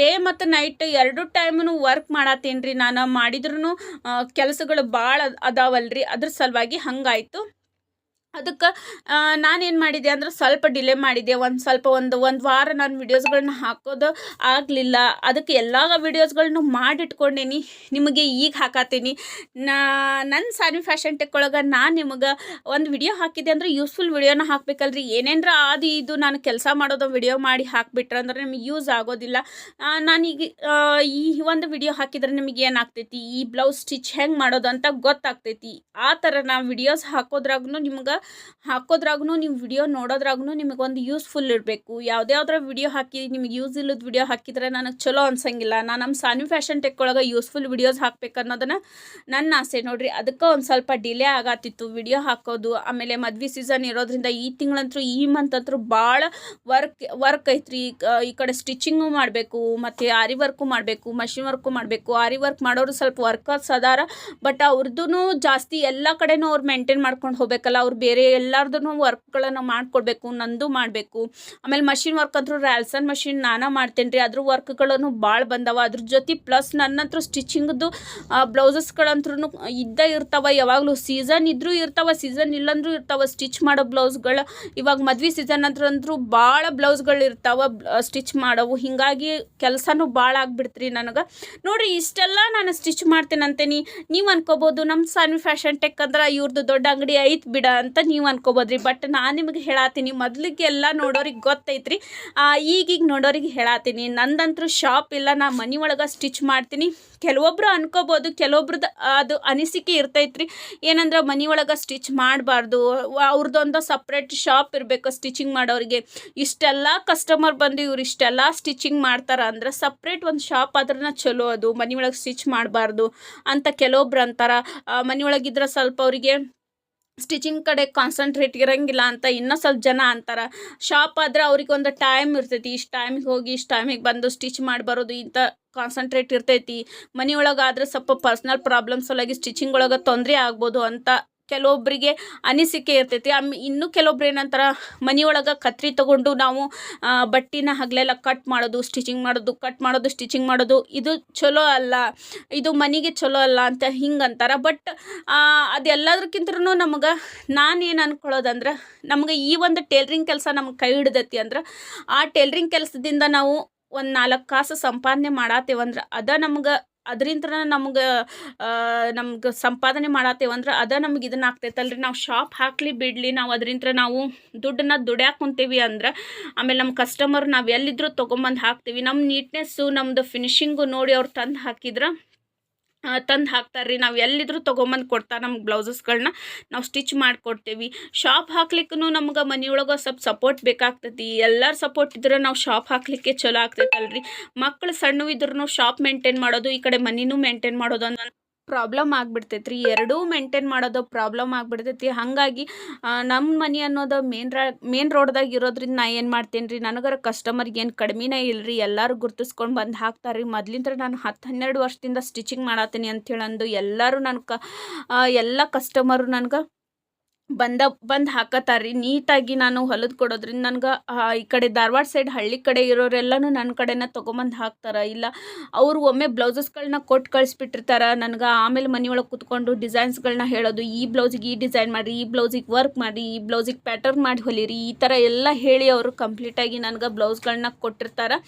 ಡೇ ಮತ್ತು ನೈಟ್ ಎರಡು ಟೈಮ್ನು ವರ್ಕ್ ಮಾಡತ್ತೇನೆ ರೀ ನಾನು ಮಾಡಿದ್ರು ಕೆಲಸಗಳು ಭಾಳ ಅದಾವಲ್ರಿ. ಅದ್ರ ಸಲುವಾಗಿ ಹಂಗಾಯ್ತು. ಅದಕ್ಕೆ ನಾನೇನು ಮಾಡಿದೆ ಅಂದ್ರೆ ಸ್ವಲ್ಪ ಡಿಲೇ ಮಾಡಿದೆ. ಒಂದು ಸ್ವಲ್ಪ ಒಂದು ಒಂದು ವಾರ ನಾನು ವಿಡಿಯೋಸ್ಗಳನ್ನ ಹಾಕೋದು ಆಗಲಿಲ್ಲ. ಅದಕ್ಕೆ ಎಲ್ಲ ವೀಡಿಯೋಸ್ಗಳನ್ನ ಮಾಡಿಟ್ಕೊಂಡೇನಿ. ನಿಮಗೆ ಈಗ ಹಾಕತ್ತೀನಿ. ನಾ ನನ್ನ ಸಾನಿ ಫ್ಯಾಷನ್ ಟೆಕ್ ಒಳಗೆ ನಾನು ನಿಮಗೆ ಒಂದು ವಿಡಿಯೋ ಹಾಕಿದೆ ಅಂದ್ರೆ ಯೂಸ್ಫುಲ್ ವಿಡಿಯೋನ ಹಾಕ್ಬೇಕಲ್ರಿ. ಏನೇನರ ಅದು ಇದು ನಾನು ಕೆಲಸ ಮಾಡೋದು ವಿಡಿಯೋ ಮಾಡಿ ಹಾಕಿಬಿಟ್ರೆ ಅಂದ್ರೆ ನಿಮಗೆ ಯೂಸ್ ಆಗೋದಿಲ್ಲ. ನಾನೀಗ ಈ ಒಂದು ವಿಡಿಯೋ ಹಾಕಿದ್ರೆ ನಿಮಗೆ ಏನಾಗ್ತೈತಿ? ಈ ಬ್ಲೌಸ್ ಸ್ಟಿಚ್ ಹೆಂಗೆ ಮಾಡೋದು ಅಂತ ಗೊತ್ತಾಗ್ತೈತಿ. ಆ ಥರ ನಾವು ವಿಡಿಯೋಸ್ ಹಾಕೋದ್ರಾಗೂ ನಿಮ್ಗೆ ಹಾಕೋದ್ರಾಗೂ ನೀವು ವಿಡಿಯೋ ನೋಡೋದ್ರಾಗೂ ಒಂದು ಯೂಸ್ಫುಲ್ ಇರಬೇಕು. ಯಾವುದೇ ಯಾವ್ದ್ರ ವಿಡಿಯೋ ಹಾಕಿ, ನಿಮಗೆ ಯೂಸ್ ಇಲ್ಲದ ವಿಡಿಯೋ ಹಾಕಿದ್ರೆ ನನಗೆ ಚಲೋ ಅನ್ಸಂಗಿಲ್ಲ. ನಾನು ನಮ್ಮ ಸಾನಿ ಫ್ಯಾಷನ್ ಟೆಕ್ ಒಳಗೆ ಯೂಸ್ಫುಲ್ ವಿಡಿಯೋಸ್ ಹಾಕ್ಬೇಕು ಅನ್ನೋದನ್ನು ನನ್ನ ಆಸೆ. ನೋಡ್ರಿ, ಅದಕ್ಕೆ ಒಂದು ಸ್ವಲ್ಪ ಡಿಲೇ ಆಗತ್ತಿತ್ತು ವಿಡಿಯೋ ಹಾಕೋದು. ಆಮೇಲೆ ಮದ್ವೆ ಸೀಸನ್ ಇರೋದ್ರಿಂದ ಈ ತಿಂಗಳಂತೂ ಈ ಮಂತ್ ಅಂತೂ ಭಾಳ ವರ್ಕ್ ವರ್ಕ್ ಐತ್ರಿ ಈ ಕಡೆ ಸ್ಟಿಚಿಂಗು ಮಾಡಬೇಕು, ಮತ್ತು ಆರಿ ವರ್ಕು ಮಾಡಬೇಕು ಮಷಿನ್ ವರ್ಕು ಮಾಡಬೇಕು. ಆರಿ ವರ್ಕ್ ಮಾಡೋರು ಸ್ವಲ್ಪ ವರ್ಕರ್ಸ್ ಅದಾರ ಬಟ್ ಅವ್ರದ್ದು ಜಾಸ್ತಿ ಎಲ್ಲ ಕಡೆನೂ ಅವ್ರು ಮೇಂಟೈನ್ ಮಾಡ್ಕೊಂಡು ಹೋಗ್ಬೇಕಲ್ಲ. ಅವ್ರು ಬೇರೆ ಎಲ್ಲಾರ್ದು ವರ್ಕ್ಗಳನ್ನು ಮಾಡಿಕೊಡ್ಬೇಕು, ನಂದು ಮಾಡಬೇಕು. ಆಮೇಲೆ ಮಷಿನ್ ವರ್ಕ್ ಅಂತೂ ರ್ಯಾಲ್ಸನ್ ಮಷಿನ್ ನಾನೇ ಮಾಡ್ತೇನೆ ರೀ ಅದ್ರ ವರ್ಕ್ಗಳನ್ನು ಭಾಳ ಬಂದವ. ಅದ್ರ ಜೊತೆ ಪ್ಲಸ್ ನನ್ನಂತೂ ಸ್ಟಿಚಿಂಗ್ದು ಬ್ಲೌಸಸ್ಗಳಂತ್ರೂ ಇದ್ದೇ ಇರ್ತಾವ ಯಾವಾಗಲೂ. ಸೀಸನ್ ಇದ್ರೂ ಇರ್ತಾವ, ಸೀಸನ್ ಇಲ್ಲಂದ್ರೂ ಇರ್ತಾವ. ಸ್ಟಿಚ್ ಮಾಡೋ ಬ್ಲೌಸ್ಗಳು, ಇವಾಗ ಮದ್ವೆ ಸೀಸನ್ ಅಂತೂ ಅಂದ್ರೂ ಭಾಳ ಬ್ಲೌಸ್ಗಳು ಇರ್ತಾವ ಸ್ಟಿಚ್ ಮಾಡೋವು. ಹಿಂಗಾಗಿ ಕೆಲಸನೂ ಭಾಳ ಆಗ್ಬಿಡ್ತ್ರಿ ನನಗೆ. ನೋಡ್ರಿ, ಇಷ್ಟೆಲ್ಲ ನಾನು ಸ್ಟಿಚ್ ಮಾಡ್ತೇನೆ ಅಂತೇನಿ ನೀವು ಅನ್ಕೋಬೋದು ನಮ್ಮ ಸಾನ್ವಿ ಫ್ಯಾಷನ್ ಟೆಕ್ ಅಂದ್ರೆ ಇವ್ರದ್ದು ದೊಡ್ಡ ಅಂಗಡಿ ಐತ್ ಬಿಡ ಅಂತ ನೀವು ಅನ್ಕೋಬೋದ್ರಿ. ಬಟ್ ನಾನು ನಿಮಗೆ ಹೇಳಾತೀನಿ ಮೊದಲಿಗೆ ಎಲ್ಲ ನೋಡೋರಿಗೆ ಗೊತ್ತೈತ್ರಿ. ಈಗೀಗ ನೋಡೋರಿಗೆ ಹೇಳಾತೀನಿ, ನಂದಂತರೂ ಶಾಪ್ ಇಲ್ಲ, ನಾ ಮನೆ ಒಳಗೆ ಸ್ಟಿಚ್ ಮಾಡ್ತೀನಿ. ಕೆಲವೊಬ್ರು ಅನ್ಕೋಬೋದು ಕೆಲವೊಬ್ರದ್ದು ಅದು ಅನಿಸಿಕೆ ಇರ್ತೈತ್ರಿ. ಏನಂದ್ರೆ ಮನೆ ಒಳಗೆ ಸ್ಟಿಚ್ ಮಾಡಬಾರ್ದು ಅವ್ರದ್ದೊಂದು ಸಪ್ರೇಟ್ ಶಾಪ್ ಇರಬೇಕು ಸ್ಟಿಚಿಂಗ್ ಮಾಡೋರಿಗೆ. ಇಷ್ಟೆಲ್ಲ ಕಸ್ಟಮರ್ ಬಂದು ಇವ್ರು ಇಷ್ಟೆಲ್ಲ ಸ್ಟಿಚಿಂಗ್ ಮಾಡ್ತಾರೆ ಅಂದ್ರೆ ಸಪ್ರೇಟ್ ಒಂದು ಶಾಪ್ ಆದ್ರನ್ನ ಚಲೋ ಅದು, ಮನೆ ಒಳಗೆ ಸ್ಟಿಚ್ ಮಾಡಬಾರ್ದು ಅಂತ ಕೆಲವೊಬ್ರು ಅಂತಾರೆ. ಮನೆ ಒಳಗಿದ್ರೆ ಸ್ವಲ್ಪ ಅವರಿಗೆ ಸ್ಟಿಚಿಂಗ್ ಕಡೆ ಕಾನ್ಸಂಟ್ರೇಟ್ ಇರಂಗಿಲ್ಲ ಅಂತ ಇನ್ನೂ ಸ್ವಲ್ಪ ಜನ ಅಂತಾರ. ಶಾಪ್ ಆದ್ರೆ ಅವ್ರಿಗೆ ಒಂದು ಟೈಮ್ ಇರ್ತೈತಿ. ಇಷ್ಟು ಟೈಮಿಗೆ ಹೋಗಿ, ಇಷ್ಟು ಟೈಮಿಗೆ ಬಂದು ಸ್ಟಿಚ್ ಮಾಡಿ ಬರೋದು ಇಂಥ ಕಾನ್ಸಂಟ್ರೇಟ್ ಇರ್ತೈತಿ. ಮನೆಯೊಳಗಾದ್ರೆ ಸ್ವಲ್ಪ ಪರ್ಸ್ನಲ್ ಪ್ರಾಬ್ಲಮ್ಸ್ ಒಳಗೆ ಸ್ಟಿಚಿಂಗ್ ಒಳಗೆ ತೊಂದರೆ ಆಗ್ಬೋದು ಅಂತ ಕೆಲವೊಬ್ಬರಿಗೆ ಅನಿಸಿಕೆ ಇರ್ತೈತಿ. ಆಮ್ ಇನ್ನು ಕೆಲವೊಬ್ರು ಏನಂತಾರೆ, ಮನೆಯೊಳಗೆ ಕತ್ರಿ ತಗೊಂಡು ನಾವು ಬಟ್ಟಿನ ಹಗಲೆಲ್ಲ ಕಟ್ ಮಾಡೋದು ಸ್ಟಿಚಿಂಗ್ ಮಾಡೋದು ಕಟ್ ಮಾಡೋದು ಸ್ಟಿಚಿಂಗ್ ಮಾಡೋದು, ಇದು ಚಲೋ ಅಲ್ಲ, ಇದು ಮನೆಗೆ ಚಲೋ ಅಲ್ಲ ಅಂತ ಹಿಂಗೆ ಅಂತಾರೆ. ಬಟ್ ಅದೆಲ್ಲದಕ್ಕಿಂತರೂ ನಮಗೆ ನಾನೇನು ಅನ್ಕೊಳ್ಳೋದಂದ್ರೆ, ನಮಗೆ ಈ ಒಂದು ಟೇಲ್ರಿಂಗ್ ಕೆಲಸ ನಮ್ಗೆ ಕೈ ಹಿಡ್ದೈತಿ ಅಂದ್ರೆ, ಆ ಟೇಲ್ರಿಂಗ್ ಕೆಲಸದಿಂದ ನಾವು ಒಂದು ನಾಲ್ಕು ಕಾಸು ಸಂಪಾದನೆ ಮಾಡತ್ತೇವಂದ್ರೆ ಅದ ನಮ್ಗೆ ಅದರಿಂದ ನಮ್ಗೆ ನಮ್ಗೆ ಸಂಪಾದನೆ ಮಾಡತ್ತೇವಂದ್ರೆ ಅದ ನಮ್ಗೆ ಇದನ್ನ ಆಗ್ತೈತಲ್ರಿ. ನಾವು ಶಾಪ್ ಹಾಕಲಿ ಬಿಡಲಿ, ನಾವು ಅದರಿಂದ ನಾವು ದುಡ್ಡನ್ನ ದುಡ್ಯಾಕ ಕುಂತೀವಿ ಅಂದ್ರೆ ಆಮೇಲೆ ನಮ್ಮ ಕಸ್ಟಮರ್ ನಾವು ಎಲ್ಲಿದ್ರು ತೊಗೊಂಬಂದು ಹಾಕ್ತೀವಿ. ನಮ್ಮ ನೀಟ್ನೆಸ್ಸು ನಮ್ಮದು ಫಿನಿಶಿಂಗು ನೋಡಿ ಅವ್ರು ತಂದು ಹಾಕಿದ್ರೆ ತಂದು ಹಾಕ್ತಾರೆ ರೀ ನಾವು ಎಲ್ಲಿದ್ರು ತೊಗೊಂಬಂದು ಕೊಡ್ತಾರೆ ನಮ್ಗೆ ಬ್ಲೌಸಸ್ಗಳನ್ನ ನಾವು ಸ್ಟಿಚ್ ಮಾಡಿಕೊಡ್ತೀವಿ. ಶಾಪ್ ಹಾಕ್ಲಿಕ್ಕೂ ನಮ್ಗೆ ಮನೆಯೊಳಗೆ ಸ್ವಲ್ಪ ಸಪೋರ್ಟ್ ಬೇಕಾಗ್ತೈತಿ. ಎಲ್ಲರ ಸಪೋರ್ಟ್ ಇದ್ರೆ ನಾವು ಶಾಪ್ ಹಾಕ್ಲಿಕ್ಕೆ ಚಲೋ ಆಗ್ತೈತಲ್ರಿ. ಮಕ್ಕಳು ಸಣ್ಣ ಇದ್ರೂ ಶಾಪ್ ಮೇಂಟೈನ್ ಮಾಡೋದು, ಈ ಕಡೆ ಮನಿನೂ ಮೇಂಟೈನ್ ಮಾಡೋದು ಅನ್ನೋ ಪ್ರಾಬ್ಲಮ್ ಆಗ್ಬಿಡ್ತೈತಿ ರೀ ಎರಡೂ ಮೇಂಟೈನ್ ಮಾಡೋದು ಪ್ರಾಬ್ಲಮ್ ಆಗ್ಬಿಡ್ತೈತಿ. ಹಾಗಾಗಿ ನಮ್ಮ ಮನೆ ಅನ್ನೋದು ಮೇನ್ ರಾ ಮೇನ್ ರೋಡ್ದಾಗ ಇರೋದ್ರಿಂದ ನಾ ಏನು ಮಾಡ್ತೇನೆ ರೀ ನನಗರ ಕಸ್ಟಮರ್ಗೆ ಏನು ಕಡಿಮೆನೇ ಇಲ್ಲ ರೀ ಎಲ್ಲರೂ ಗುರ್ತಿಸ್ಕೊಂಡು ಬಂದು ಹಾಕ್ತಾರೆ ರೀ ಮೊದ್ಲಿಂದ ನಾನು ಹತ್ತು ಹನ್ನೆರಡು ವರ್ಷದಿಂದ ಸ್ಟಿಚಿಂಗ್ ಮಾಡತ್ತೀನಿ ಅಂತ ಅಂದು ಎಲ್ಲರೂ ನನ್ನ ಕ ಎಲ್ಲ ಕಸ್ಟಮರು ನನ್ಗೆ ಬಂದ, ಬಂದು ಹಾಕತ್ತಾರ ರೀ ನೀಟಾಗಿ ನಾನು ಹೊಲದ್ ಕೊಡೋದ್ರಿಂದ ನನ್ಗೆ ಈ ಕಡೆ ಧಾರವಾಡ ಸೈಡ್ ಹಳ್ಳಿ ಕಡೆ ಇರೋರೆಲ್ಲನೂ ನನ್ನ ಕಡೆನ ತೊಗೊಂಬಂದು ಹಾಕ್ತಾರ. ಇಲ್ಲ, ಅವರು ಒಮ್ಮೆ ಬ್ಲೌಸಸ್ಗಳನ್ನ ಕೊಟ್ಟು ಕಳಿಸ್ಬಿಟ್ಟಿರ್ತಾರ. ನನಗೆ ಆಮೇಲೆ ಮನೆಯೊಳಗೆ ಕೂತ್ಕೊಂಡು ಡಿಸೈನ್ಸ್ಗಳನ್ನ ಹೇಳೋದು, ಈ ಬ್ಲೌಸಿಗೆ ಈ ಡಿಸೈನ್ ಮಾಡಿರಿ, ಈ ಬ್ಲೌಸಿಗೆ ವರ್ಕ್ ಮಾಡಿ ಈ ಬ್ಲೌಸಿಗೆ ಪ್ಯಾಟರ್ನ್ ಮಾಡಿ ಹೊಲಿರಿ, ಈ ಥರ ಎಲ್ಲ ಹೇಳಿ ಅವರು ಕಂಪ್ಲೀಟಾಗಿ ನನಗೆ ಬ್ಲೌಸ್ಗಳನ್ನ ಕೊಟ್ಟಿರ್ತಾರೆ.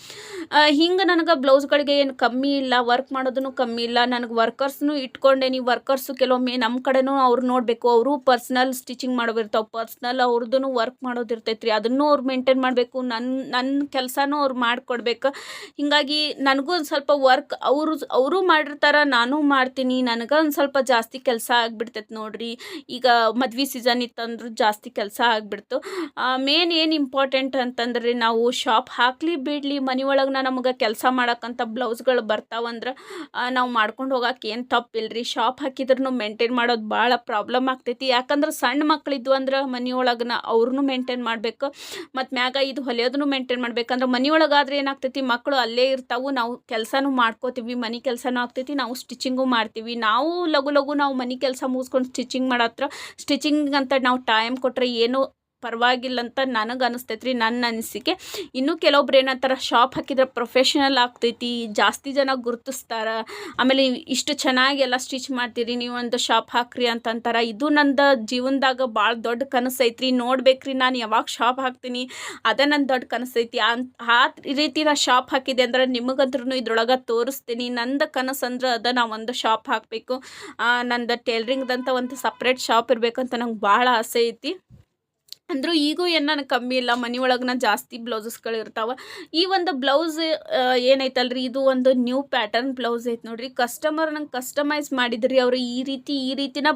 ಹಿಂಗೆ ನನಗೆ ಬ್ಲೌಸ್ಗಳಿಗೆ ಏನು ಕಮ್ಮಿ ಇಲ್ಲ, ವರ್ಕ್ ಮಾಡೋದನ್ನು ಕಮ್ಮಿ ಇಲ್ಲ. ನನಗೆ ವರ್ಕರ್ಸ್ನು ಇಟ್ಕೊಂಡೆ, ನೀವು ವರ್ಕರ್ಸು ಕೆಲವೊಮ್ಮೆ ನಮ್ಮ ಕಡೆನೂ ಅವ್ರು ನೋಡಬೇಕು. ಅವರು ಪರ್ಸ್ನಲ್ ಸ್ಟಿಚಿಂಗ್ ಮಾಡೋದಿರ್ತಾವೆ. ಪರ್ಸ್ನಲ್ ಅವ್ರದ್ದು ವರ್ಕ್ ಮಾಡೋದಿರ್ತೈತೆ ರೀ ಅದನ್ನು ಅವ್ರು ಮೇಂಟೈನ್ ಮಾಡಬೇಕು. ನನ್ನ ನನ್ನ ಕೆಲಸನೂ ಅವ್ರು ಮಾಡಿಕೊಡ್ಬೇಕು. ಹೀಗಾಗಿ ನನಗೂ ಒಂದು ಸ್ವಲ್ಪ ವರ್ಕ್ ಅವರು ಅವರು ಮಾಡಿರ್ತಾರೆ ನಾನು ಮಾಡ್ತೀನಿ. ನನಗೆ ಒಂದು ಸ್ವಲ್ಪ ಜಾಸ್ತಿ ಕೆಲಸ ಆಗಿಬಿಡ್ತೈತೆ ನೋಡ್ರಿ. ಈಗ ಮದ್ವೆ ಸೀಸನ್ ಇತ್ತಂದ್ರೆ ಜಾಸ್ತಿ ಕೆಲಸ ಆಗಿಬಿಡ್ತು. ಮೇನ್ ಏನು ಇಂಪಾರ್ಟೆಂಟ್ ಅಂತಂದ್ರೆ ನಾವು ಶಾಪ್ ಹಾಕಲಿ, ಬಿಡಲಿ, ಮನೆಯೊಳಗೆ ನಮಗೆ ಕೆಲಸ ಮಾಡೋಕ್ಕಂಥ ಬ್ಲೌಸ್ಗಳು ಬರ್ತಾವಂದ್ರೆ ನಾವು ಮಾಡ್ಕೊಂಡು ಹೋಗಕ್ಕೆ ಏನು ತಪ್ಪಿಲ್ಲ ರೀ ಶಾಪ್ ಹಾಕಿದ್ರೂ ಮೇಂಟೈನ್ ಮಾಡೋದು ಭಾಳ ಪ್ರಾಬ್ಲಮ್ ಆಗ್ತೈತಿ. ಯಾಕಂದ್ರೆ ಸಣ್ಣ ಮಕ್ಕಳಿದ್ವು ಅಂದ್ರೆ ಮನೆಯೊಳಗನ ಅವ್ರನ್ನೂ ಮೇಂಟೈನ್ ಮಾಡಬೇಕು, ಮತ್ತು ಮ್ಯಾಗ ಇದು ಹೊಲಿಯೋದನ್ನು ಮೇಂಟೈನ್ ಮಾಡ್ಬೇಕಂದ್ರೆ ಮನೆಯೊಳಗಾದ್ರೆ ಏನಾಗ್ತೈತಿ ಮಕ್ಕಳು ಅಲ್ಲೇ ಇರ್ತಾವು, ನಾವು ಕೆಲಸನೂ ಮಾಡ್ಕೋತೀವಿ, ಮನೆ ಕೆಲಸನೂ ಆಗ್ತೈತಿ, ನಾವು ಸ್ಟಿಚಿಂಗು ಮಾಡ್ತೀವಿ. ನಾವು ಲಘು ಲಘು ನಾವು ಮನೆ ಕೆಲಸ ಮುಗಿಸ್ಕೊಂಡು ಸ್ಟಿಚಿಂಗ್ ಮಾಡತ್ರ ಸ್ಟಿಚಿಂಗ್ ಅಂತ ನಾವು ಟೈಮ್ ಕೊಟ್ಟರೆ ಏನು ಪರವಾಗಿಲ್ಲ ಅಂತ ನನಗೆ ಅನಿಸ್ತೈತೆ ರೀ ನನ್ನ ಅನಿಸಿಕೆ. ಇನ್ನೂ ಕೆಲವೊಬ್ರು ಏನಂತಾರೆ ಶಾಪ್ ಹಾಕಿದ್ರೆ ಪ್ರೊಫೆಷನಲ್ ಆಗ್ತೈತಿ, ಜಾಸ್ತಿ ಜನ ಗುರುತಿಸ್ತಾರ. ಆಮೇಲೆ ಇಷ್ಟು ಚೆನ್ನಾಗಿ ಎಲ್ಲ ಸ್ಟಿಚ್ ಮಾಡ್ತೀರಿ, ನೀವು ಒಂದು ಶಾಪ್ ಹಾಕ್ರಿ ಅಂತಂತಾರೆ. ಇದು ನಂದು ಜೀವನದಾಗ ಭಾಳ ದೊಡ್ಡ ಕನಸು ಐತ್ರಿ ನೋಡ್ಬೇಕ್ರಿ, ನಾನು ಯಾವಾಗ ಶಾಪ್ ಹಾಕ್ತೀನಿ, ಅದೇ ನನ್ನ ದೊಡ್ಡ ಕನಸೈತಿ. ಅಂತ ಆ ರೀತಿ ನಾ ಶಾಪ್ ಹಾಕಿದೆ ಅಂದ್ರೆ ನಿಮಗಂದ್ರೂ ಇದ್ರೊಳಗೆ ತೋರಿಸ್ತೀನಿ. ನಂದು ಕನಸು ಅಂದ್ರೆ ಅದ ನಾ ಒಂದು ಶಾಪ್ ಹಾಕಬೇಕು. ನಂದು ಟೇಲ್ರಿಂಗ್ದಂತ ಒಂದು ಸಪ್ರೇಟ್ ಶಾಪ್ ಇರಬೇಕಂತ ನಂಗೆ ಭಾಳ ಆಸೆ ಐತಿ. ಅಂದರೂ ಈಗೂ ಏನು ಕಮ್ಮಿ ಇಲ್ಲ. ಮನೆ ಒಳಗೆ ಜಾಸ್ತಿ ಬ್ಲೌಸಸ್ಗಳು ಇರ್ತಾವೆ. ಈ ಒಂದು ಬ್ಲೌಸ್ ಏನೈತಲ್ರಿ? ಇದು ಒಂದು ನ್ಯೂ ಪ್ಯಾಟರ್ನ್ ಬ್ಲೌಸ್ ಐತೆ ನೋಡ್ರಿ. ಕಸ್ಟಮರ್ ನಂಗೆ ಕಸ್ಟಮೈಸ್ ಮಾಡಿದ್ರಿ ಅವರು ಈ ರೀತಿ, ಈ ರೀತಿನ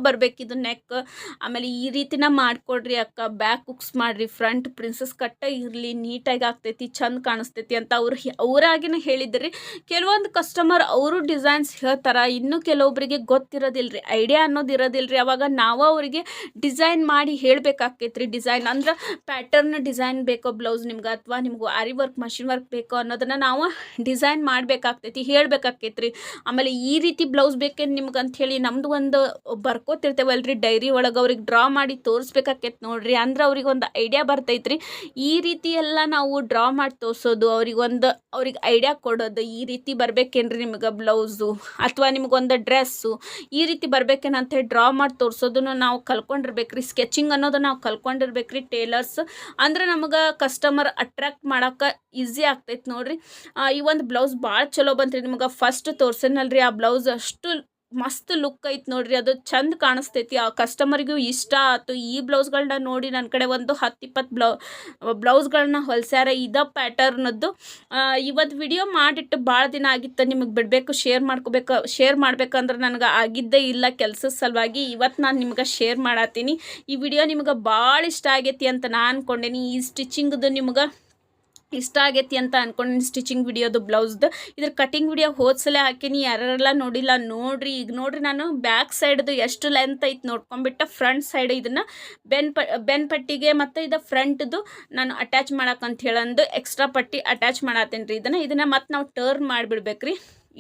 ಇದು ನೆಕ್. ಆಮೇಲೆ ಈ ರೀತಿನ ಮಾಡ್ಕೊಡ್ರಿ ಅಕ್ಕ. ಬ್ಯಾಕ್ ಕುಕ್ಸ್ ಮಾಡಿರಿ. ಫ್ರಂಟ್ ಪ್ರಿನ್ಸಸ್ ಕಟ್ಟ ಇರಲಿ. ನೀಟಾಗಿ ಆಗ್ತೈತಿ, ಚಂದ ಕಾಣಿಸ್ತೈತಿ ಅಂತ ಅವ್ರು ಅವರಾಗಿನ ಹೇಳಿದ್ರಿ. ಕೆಲವೊಂದು ಕಸ್ಟಮರ್ ಅವರು ಡಿಸೈನ್ಸ್ ಹೇಳ್ತಾರೆ. ಇನ್ನು ಕೆಲವೊಬ್ಬರಿಗೆ ಗೊತ್ತಿರೋದಿಲ್ಲ ರೀ ಐಡಿಯಾ ಅನ್ನೋದು ಇರೋದಿಲ್ಲ ಅವಾಗ ನಾವು ಅವರಿಗೆ ಡಿಸೈನ್ ಮಾಡಿ ಹೇಳ್ಬೇಕಾಕೈತ್ರಿ ಡಿಸೈನ್ ಅಂದ್ರೆ ಪ್ಯಾಟರ್ನ್ ಡಿಸೈನ್ ಬೇಕೋ ಬ್ಲೌಸ್ ನಿಮ್ಗೆ ಅಥವಾ ನಿಮ್ಗೆ ಆರಿ ವರ್ಕ್ ಮಷಿನ್ ವರ್ಕ್ ಬೇಕೋ ಅನ್ನೋದನ್ನು ನಾವು ಡಿಸೈನ್ ಮಾಡಬೇಕಾಗ್ತೈತಿ ಹೇಳ್ಬೇಕಾಕೈತ್ರಿ ಆಮೇಲೆ ಈ ರೀತಿ ಬ್ಲೌಸ್ ಬೇಕೇನು ನಿಮ್ಗೆ ಅಂಥೇಳಿ ನಮ್ದು ಒಂದು ಬರ್ಕೋತಿರ್ತೇವಲ್ರಿ ಡೈರಿ ಒಳಗೆ, ಅವ್ರಿಗೆ ಡ್ರಾ ಮಾಡಿ ತೋರಿಸ್ಬೇಕಾಕೈತಿ ನೋಡ್ರಿ. ಅಂದ್ರೆ ಅವ್ರಿಗೆ ಒಂದು ಐಡಿಯಾ ಬರ್ತೈತ್ರಿ. ಈ ರೀತಿ ಎಲ್ಲ ನಾವು ಡ್ರಾ ಮಾಡಿ ತೋರಿಸೋದು, ಅವ್ರಿಗೆ ಒಂದು, ಅವ್ರಿಗೆ ಐಡಿಯಾ ಕೊಡೋದು, ಈ ರೀತಿ ಬರ್ಬೇಕೇನ್ರಿ ನಿಮ್ಗೆ ಬ್ಲೌಸು ಅಥವಾ ನಿಮ್ಗೊಂದು ಡ್ರೆಸ್ಸು ಈ ರೀತಿ ಬರ್ಬೇಕೇನಂತ ಅಂತೇಳಿ ಡ್ರಾ ಮಾಡಿ ತೋರಿಸೋದನ್ನು ನಾವು ಕಲ್ಕೊಂಡಿರ್ಬೇಕ್ರಿ. ಸ್ಕೆಚಿಂಗ್ ಅನ್ನೋದು ನಾವು ಕಲ್ಕೊಂಡಿರ್ಬೇಕ್ರಿ ಟೇಲರ್ಸ್ ಅಂದ್ರೆ ನಮಗೆ ಕಸ್ಟಮರ್ ಅಟ್ರಾಕ್ಟ್ ಮಾಡೋಕೆ ಈಸಿ ಆಗ್ತೈತೆ ನೋಡ್ರಿ. ಈ ಒಂದು ಬ್ಲೌಸ್ ಭಾಳ ಚಲೋ ಬಂತ್ರಿ ನಿಮಗೆ. ಫಸ್ಟ್ ತೋರ್ಸೇನಲ್ರಿ ಆ ಬ್ಲೌಸ್ ಅಷ್ಟು ಮಸ್ತ್ ಲುಕ್ ಐತೆ ನೋಡ್ರಿ. ಅದು ಚಂದ ಕಾಣಿಸ್ತೈತಿ. ಆ ಕಸ್ಟಮರಿಗೂ ಇಷ್ಟ ಆಯ್ತು ಈ ಬ್ಲೌಸ್ಗಳನ್ನ ನೋಡಿ ನನ್ನ ಕಡೆ ಒಂದು ಹತ್ತು ಇಪ್ಪತ್ತು ಬ್ಲೌ ಬ್ಲೌಸ್ಗಳನ್ನ ಹೊಲ್ಸ್ಯಾರ. ಇದ ಪ್ಯಾಟರ್ನದ್ದು ಇವತ್ತು ವಿಡಿಯೋ ಮಾಡಿಟ್ಟು ಭಾಳ ದಿನ ಆಗಿತ್ತು. ನಿಮಗೆ ಬಿಡಬೇಕು ಶೇರ್ ಮಾಡ್ಕೋಬೇಕು ಶೇರ್ ಮಾಡ್ಬೇಕಂದ್ರೆ ನನಗೆ ಆಗಿದ್ದೇ ಇಲ್ಲ ಕೆಲಸದ ಸಲುವಾಗಿ. ಇವತ್ತು ನಾನು ನಿಮ್ಗೆ ಶೇರ್ ಮಾಡತ್ತೀನಿ ಈ ವಿಡಿಯೋ ನಿಮ್ಗೆ ಭಾಳ ಇಷ್ಟ ಆಗೈತಿ ಅಂತ ನಾನು ಅನ್ಕೊಂಡೇನಿ. ಈ ಸ್ಟಿಚಿಂಗ್ದು ನಿಮ್ಗೆ ಇಷ್ಟ ಆಗೈತಿ ಅಂತ ಅನ್ಕೊಂಡು ಸ್ಟಿಚಿಂಗ್ ವಿಡಿಯೋದು ಬ್ಲೌಸ್ದು ಇದ್ರ ಕಟಿಂಗ್ ವಿಡಿಯೋ ಹೋದ್ಸಲೇ ಹಾಕೀನಿ ಯಾರೆಲ್ಲ ನೋಡಿಲ್ಲ ನೋಡ್ರಿ. ಈಗ ನೋಡ್ರಿ ನಾನು ಬ್ಯಾಕ್ ಸೈಡ್ದು ಎಷ್ಟು ಲೆಂತ್ ಐತೆ ನೋಡ್ಕೊಂಬಿಟ್ಟ ಫ್ರಂಟ್ ಸೈಡ್ ಇದನ್ನು ಬೆನ್ ಪ, ಬೆನ್ ಪಟ್ಟಿಗೆ ಮತ್ತು ಇದು ಫ್ರಂಟ್ದು ನಾನು ಅಟ್ಯಾಚ್ ಮಾಡಕ್ಕಂತ ಹೇಳಂದು ಎಕ್ಸ್ಟ್ರಾ ಪಟ್ಟಿ ಅಟ್ಯಾಚ್ ಮಾಡತ್ತೇನೆ ರೀ ಇದನ್ನು. ಇದನ್ನು ಮತ್ತೆ ನಾವು ಟರ್ನ್ ಮಾಡಿಬಿಡ್ಬೇಕ್ರಿ.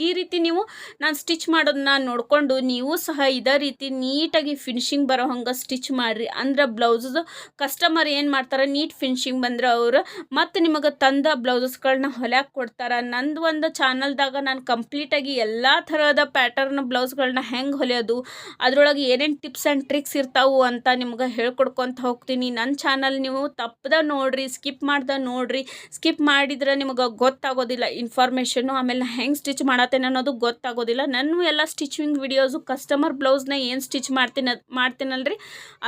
ಈ ರೀತಿ ನೀವು ನಾನು ಸ್ಟಿಚ್ ಮಾಡೋದನ್ನ ನೋಡಿಕೊಂಡು ನೀವು ಸಹ ಇದೇ ರೀತಿ ನೀಟಾಗಿ ಫಿನಿಶಿಂಗ್ ಬರೋ ಹಂಗೆ ಸ್ಟಿಚ್ ಮಾಡಿರಿ. ಅಂದ್ರೆ ಬ್ಲೌಸಸ್ ಕಸ್ಟಮರ್ ಏನು ಮಾಡ್ತಾರೆ, ನೀಟ್ ಫಿನಿಶಿಂಗ್ ಬಂದ್ರೆ ಅವರು ಮತ್ತು ನಿಮಗೆ ತಂದ ಬ್ಲೌಸಸ್ಗಳನ್ನ ಹೊಲ್ಯಾಕೆ ಕೊಡ್ತಾರೆ. ನಂದು ಒಂದು ಚಾನಲ್ದಾಗ ನಾನು ಕಂಪ್ಲೀಟಾಗಿ ಎಲ್ಲ ಥರದ ಪ್ಯಾಟರ್ನ್ ಬ್ಲೌಸ್ಗಳನ್ನ ಹೆಂಗೆ ಹೊಲಿಯೋದು, ಅದರೊಳಗೆ ಏನೇನು ಟಿಪ್ಸ್ ಆ್ಯಂಡ್ ಟ್ರಿಕ್ಸ್ ಇರ್ತಾವು ಅಂತ ನಿಮ್ಗೆ ಹೇಳ್ಕೊಡ್ಕೊತ ಹೋಗ್ತೀನಿ. ನನ್ನ ಚಾನಲ್ ನೀವು ತಪ್ಪದ ನೋಡ್ರಿ ಸ್ಕಿಪ್ ಮಾಡ್ದ ನೋಡ್ರಿ. ಸ್ಕಿಪ್ ಮಾಡಿದ್ರೆ ನಿಮಗೆ ಗೊತ್ತಾಗೋದಿಲ್ಲ ಇನ್ಫಾರ್ಮೇಷನ್ನು ಆಮೇಲೆ ಹೆಂಗೆ ಸ್ಟಿಚ್ ಮಾಡತ್ತೇನೆ ಅನ್ನೋದು ಗೊತ್ತಾಗೋದಿಲ್ಲ. ನಾನು ಎಲ್ಲ ಸ್ಟಿಚಿಂಗ್ ವಿಡಿಯೋಸು ಕಸ್ಟಮರ್ ಬ್ಲೌಸ್ನ ಏನು ಸ್ಟಿಚ್ ಮಾಡ್ತೀನಿ, ಮಾಡ್ತೀನಲ್ರಿ?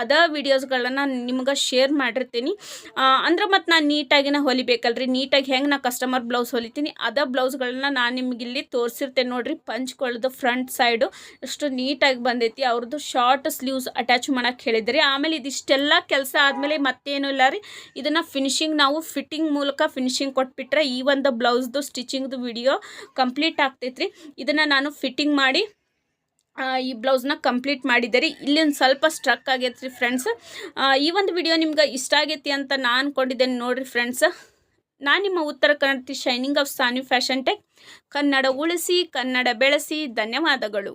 ಅದ ವಿಡಿಯೋಸ್ಗಳನ್ನ ನಿಮ್ಗೆ ಶೇರ್ ಮಾಡಿರ್ತೀನಿ. ಅಂದ್ರೆ ಮತ್ತು ನಾನು ನೀಟಾಗಿ ನಾ ಹೊಲಿಬೇಕಲ್ರಿ. ನೀಟಾಗಿ ಹೆಂಗೆ ನಾ ಕಸ್ಟಮರ್ ಬ್ಲೌಸ್ ಹೊಲಿತೀನಿ? ಅದ ಬ್ಲೌಸ್ಗಳನ್ನ ನಾನು ನಿಮ್ಗೆ ಇಲ್ಲಿ ತೋರಿಸಿರ್ತೇನೆ ನೋಡ್ರಿ. ಪಂಚ್ಕೊಳ್ಳೋದು ಫ್ರಂಟ್ ಸೈಡು ಎಷ್ಟು ನೀಟಾಗಿ ಬಂದೈತಿ. ಅವ್ರದ್ದು ಶಾರ್ಟ್ ಸ್ಲೀವ್ಸ್ ಅಟ್ಯಾಚ್ ಮಾಡೋಕ್ಕೆ ಹೇಳಿದ್ರಿ. ಆಮೇಲೆ ಇದಿಷ್ಟೆಲ್ಲ ಕೆಲಸ ಆದಮೇಲೆ ಮತ್ತೇನು ಇಲ್ಲ ರೀ. ಇದನ್ನು ಫಿನಿಶಿಂಗ್ ನಾವು ಫಿಟ್ಟಿಂಗ್ ಮೂಲಕ ಫಿನಿಶಿಂಗ್ ಕೊಟ್ಬಿಟ್ರೆ ಈ ಒಂದು ಬ್ಲೌಸ್ದು ಸ್ಟಿಚಿಂಗ್ದು ವಿಡಿಯೋ ಕಂಪ್ಲೀಟ್ ಆಗ್ತೈತ್ರಿ ಇದನ್ನು ನಾನು ಫಿಟ್ಟಿಂಗ್ ಮಾಡಿ ಈ ಬ್ಲೌಸ್ನ ಕಂಪ್ಲೀಟ್ ಮಾಡಿದ್ದೆ ರೀ. ಇಲ್ಲಿ ಒಂದು ಸ್ವಲ್ಪ ಸ್ಟ್ರಕ್ ಆಗೈತೆ ರೀ ಫ್ರೆಂಡ್ಸ್ ಈ ಒಂದು ವಿಡಿಯೋ ನಿಮ್ಗೆ ಇಷ್ಟ ಆಗೈತಿ ಅಂತ ನಾನು ಅಂದ್ಕೊಂಡಿದ್ದೇನೆ ನೋಡಿರಿ ಫ್ರೆಂಡ್ಸ್ ನಾನು ನಿಮ್ಮ ಉತ್ತರ ಕನ್ನಡತಿ shining of Sanvi fashion tech Kannada ಉಳಿಸಿ, ಕನ್ನಡ ಬೆಳೆಸಿ, ಧನ್ಯವಾದಗಳು.